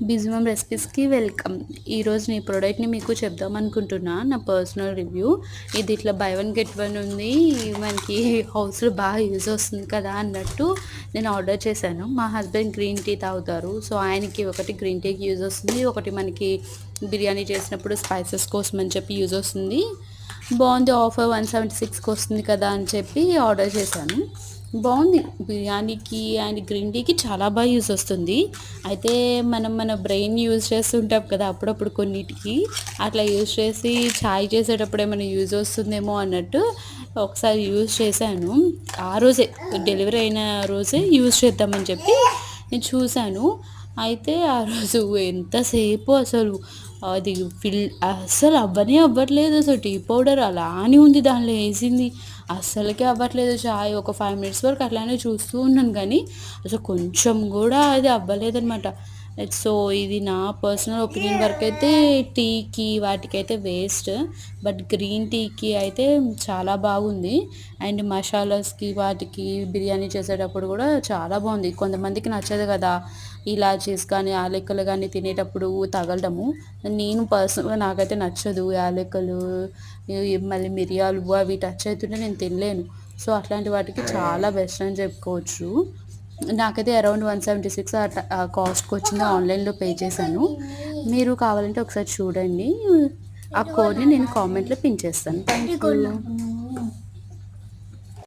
బిజుమం రెసిపీస్కి welcome ఈరోజు నీ ప్రోడక్ట్ని మీకు చెప్దాం అనుకుంటున్నా నా పర్సనల్ రివ్యూ ఇది ఇట్లా బై వన్ గెట్ వన్ ఉంది. మనకి హౌస్లో బాగా యూజ్ వస్తుంది కదా అన్నట్టు నేను ఆర్డర్ చేశాను. మా హస్బెండ్ గ్రీన్ టీ తాగుతారు. సో ఆయనకి ఒకటి గ్రీన్ టీకి యూజ్ వస్తుంది. ఒకటి మనకి బిర్యానీ చేసినప్పుడు స్పైసెస్ కోసం అని చెప్పి యూజ్ వస్తుంది. బాగుంది ఆఫర్ వన్ సెవెంటీ సిక్స్కి వస్తుంది కదా అని చెప్పి ఆర్డర్ చేశాను. బాగుంది. బిర్యానీకి అండ్ గ్రీన్ టీకి చాలా బాగా యూస్ వస్తుంది. అయితే మనం మన బ్రెయిన్ యూజ్ చేస్తుంటాం కదా అప్పుడప్పుడు కొన్నిటికి. అట్లా యూజ్ చేసి ఛాయ్ చేసేటప్పుడు ఏమైనా యూజ్ వస్తుందేమో అన్నట్టు ఒకసారి యూజ్ చేశాను. ఆ రోజే డెలివరీ అయిన రోజే యూజ్ చేద్దామని చెప్పి నేను చూశాను. అయితే ఆ రోజు ఎంతసేపు అసలు? అది ఫిల్ అస్సలు అవ్వనే అవ్వట్లేదు. అసలు టీ పౌడర్ అలానే ఉంది దానిలో వేసింది. అస్సలకే అవ్వట్లేదు. చాయ్ ఒక ఫైవ్ మినిట్స్ వరకు అట్లానే చూస్తూ ఉన్నాను. కానీ అసలు కొంచెం కూడా అది అవ్వలేదనమాట సో ఇది నా పర్సనల్ ఒపీనియన్ వరకు అయితే టీకి వాటికైతే వేస్ట్ బట్ గ్రీన్ టీకి అయితే చాలా బాగుంది. అండ్ మసాలాస్కి వాటికి బిర్యానీ చేసేటప్పుడు కూడా చాలా బాగుంది. కొంతమందికి నచ్చదు కదా ఇలాచీస్ కానీ యాలకులు కానీ తినేటప్పుడు తగలడము. నేను పర్సనల్గా నాకైతే నచ్చదు యాలకులు మళ్ళీ మిరియాలు అవి టచ్ అవుతుంటే నేను తినలేను. సో అట్లాంటి వాటికి చాలా బెస్ట్ అని చెప్పుకోవచ్చు. నాకైతే అరౌండ్ వన్ సెవెంటీ సిక్స్ కాస్ట్కి వచ్చింది. ఆన్లైన్లో పే చేశాను. మీరు కావాలంటే ఒకసారి చూడండి. ఆ కోడ్ని నేను కామెంట్లో పిన్ చేస్తాను. Thank you